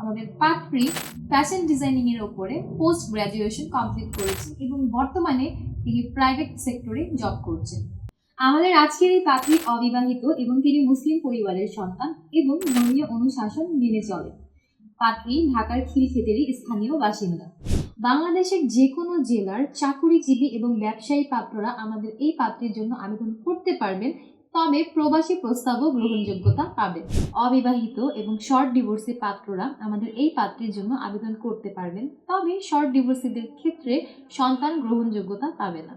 আমাদের পাত্রী fashion designing এর ওপরে পোস্ট গ্রাজুয়েশন কমপ্লিট করেছেন এবং বর্তমানে তিনি প্রাইভেট সেক্টরে জব করছেন। আমাদের আজকের এই পাত্রী অবিবাহিত এবং তিনি মুসলিম পরিবারের সন্তান এবং ধর্মীয় অনুশাসন মেনে চলেন। পাত্রী ঢাকার খিলক্ষেতেরই স্থানীয় বাসিন্দা। বাংলাদেশের যে কোনো জেলার চাকুরিজীবী এবং ব্যবসায়ী পাত্ররা আমাদের এই পাত্রের জন্য আবেদন করতে পারবেন তবে প্রবাসী প্রস্তাবও গ্রহণযোগ্যতা পাবে। অবিবাহিত এবং শর্ট ডিভোর্সি পাত্ররা আমাদের এই পাত্রের জন্য আবেদন করতে পারবেন, তবে শর্ট ডিভোর্সিদের ক্ষেত্রে সন্তান গ্রহণযোগ্যতা পাবে না।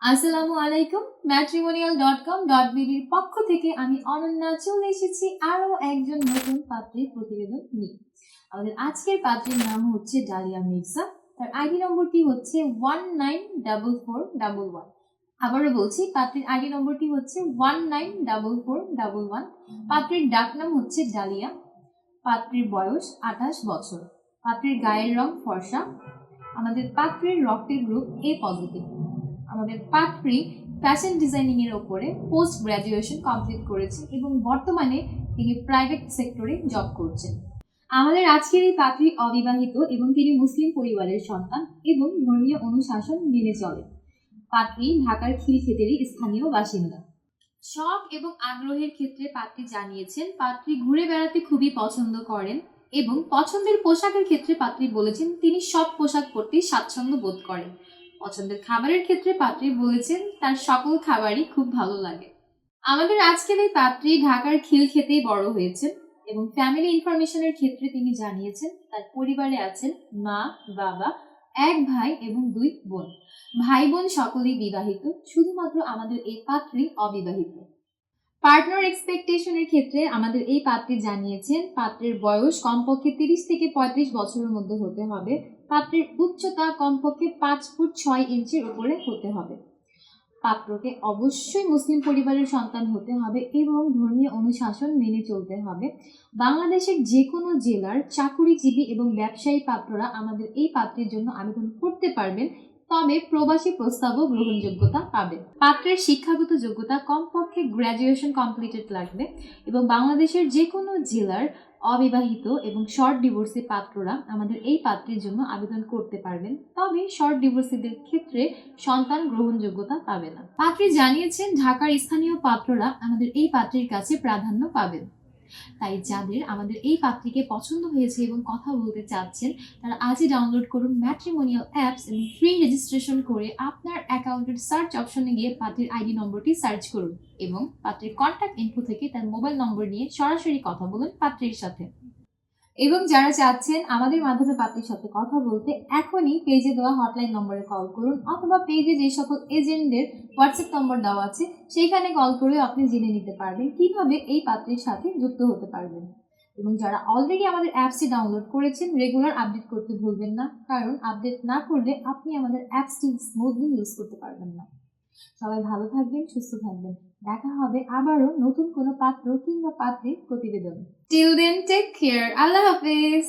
আসসালামু আলাইকুম ম্যাট্রিমোনিয়াল ডট কম ডট বিডির পক্ষ থেকে আমি অনন্যা চলে এসেছি আরও একজন নতুন পাত্রের প্রতিবেদন নিয়ে। আমাদের আজকের পাত্রের নাম হচ্ছে ডালিয়া মির্জা। তার আইডি নম্বরটি হচ্ছে one nine double four double one আবারও বলছি, পাত্রীর আইডি নম্বরটি হচ্ছে one nine double four double one পাত্রীর ডাকনাম হচ্ছে ডালিয়া। পাত্রীর বয়স আঠাশ বছর। পাত্রীর গায়ের রং ফর্সা। আমাদের পাত্রীর রক্তের গ্রুপ এ পজিটিভ আমাদের পাত্রী ফ্যাশন ডিজাইনিং এর ওপরে পোস্ট গ্রাজুয়েশন কমপ্লিট করেছে এবং বর্তমানে তিনি প্রাইভেট সেক্টরে জব করছেন। আমাদের আজকের এই পাত্রী অবিবাহিত এবং তিনি মুসলিম পরিবারের সন্তান এবং ধর্মীয় অনুশাসন মেনে চলেন। পাত্রী ঢাকার খিলক্ষেতেরই স্থানীয় বাসিন্দা। শখ এবং আগ্রহের ক্ষেত্রে পাত্রী জানিয়েছেন, পাত্রী ঘুরে বেড়াতে খুবই পছন্দ করেন এবং পছন্দের পোশাকের ক্ষেত্রে পাত্রী বলেছেন, তিনি সব পোশাক পরতেই স্বাচ্ছন্দ্য বোধ করেন। পছন্দের খাবারের ক্ষেত্রে পাত্রী বলেছেন, তার সকল খাবারই খুব ভালো লাগে। আমাদের আজকের এই পাত্রী ঢাকার খিল খেতেই বড় হয়েছেন। এবং ফ্যামিলি ইনফরমেশনের ক্ষেত্রে তিনি জানিয়েছেন, তার পরিবারে আছেন মা, বাবা, এক ভাই এবং দুই বোন। ভাই বোন সকলেই বিবাহিত, শুধুমাত্র আমাদের এই পাত্রী অবিবাহিত। পার্টনার এক্সপেকটেশনের ক্ষেত্রে আমাদের এই পাত্রী জানিয়েছেন, পাত্রের বয়স কমপক্ষে তিরিশ থেকে পঁয়ত্রিশ বছরের মধ্যে হতে হবে। পাত্রের উচ্চতা কমপক্ষে পাঁচ ফুট ছয় ইঞ্চির উপরে হতে হবে। পাত্রকে অবশ্যই মুসলিম পরিবারের সন্তান হতে হবে এবং ধর্মীয় অনুশাসন মেনে চলতে হবে। বাংলাদেশের যে কোনো জেলার চাকুরিজীবী এবং ব্যবসায়ী পাত্ররা আমাদের এই পাত্রের জন্য আবেদন করতে পারবেন তবে প্রবাসী প্রস্তাবও গ্রহণযোগ্যতা পাবে। পাত্রের শিক্ষাগত যোগ্যতা কমপক্ষে গ্র্যাজুয়েশন কমপ্লিটেড লাগবে এবং বাংলাদেশের যে কোনো জেলার অবিবাহিত এবং শর্ট ডিভোর্সি পাত্ররা আমাদের এই পাত্রের জন্য আবেদন করতে পারবেন। তবে শর্ট ডিভোর্সিদের ক্ষেত্রে সন্তান গ্রহণযোগ্যতা পাবে না। পাত্রী জানিয়েছেন, ঢাকার স্থানীয় পাত্ররা আমাদের এই পাত্রীর কাছে প্রাধান্য পাবেন। তাই যাদের আমাদের এই পাত্রীকে পছন্দ হয়েছে এবং কথা বলতে চাচ্ছেন, তারা আজই ডাউনলোড করুন ম্যাট্রিমোনিয়াল অ্যাপস এবং ফ্রি রেজিস্ট্রেশন করে আপনার অ্যাকাউন্টের সার্চ অপশনে গিয়ে পাত্রীর আইডি নম্বরটি সার্চ করুন এবং পাত্রের কন্ট্যাক্ট ইনফো থেকে তার মোবাইল নম্বর নিয়ে সরাসরি কথা বলুন পাত্রের সাথে। এবং যারা চাচ্ছেন আমাদের মাধ্যমে পাত্রীর সাথে কথা বলতে, এখনই পেজে দেওয়া হটলাইন নম্বরে কল করুন অথবা পেজে যে সকল এজেন্টদের হোয়াটসঅ্যাপ নম্বর দেওয়া আছে, সেইখানে কল করে আপনি জেনে নিতে পারবেন কীভাবে এই পাত্রীর সাথে যুক্ত হতে পারবেন। এবং যারা অলরেডি আমাদের অ্যাপসটি ডাউনলোড করেছেন রেগুলার আপডেট করতে ভুলবেন না, কারণ আপডেট না করলে আপনি আমাদের অ্যাপসটি স্মুথলি ইউজ করতে পারবেন না। সবাই ভালো থাকবেন, সুস্থ থাকবেন। দেখা হবে আবারও নতুন কোনো পাত্র কিংবা পাত্রীর প্রতিবেদন। টিল দেন টেক কেয়ার আল্লাহ হাফেজ।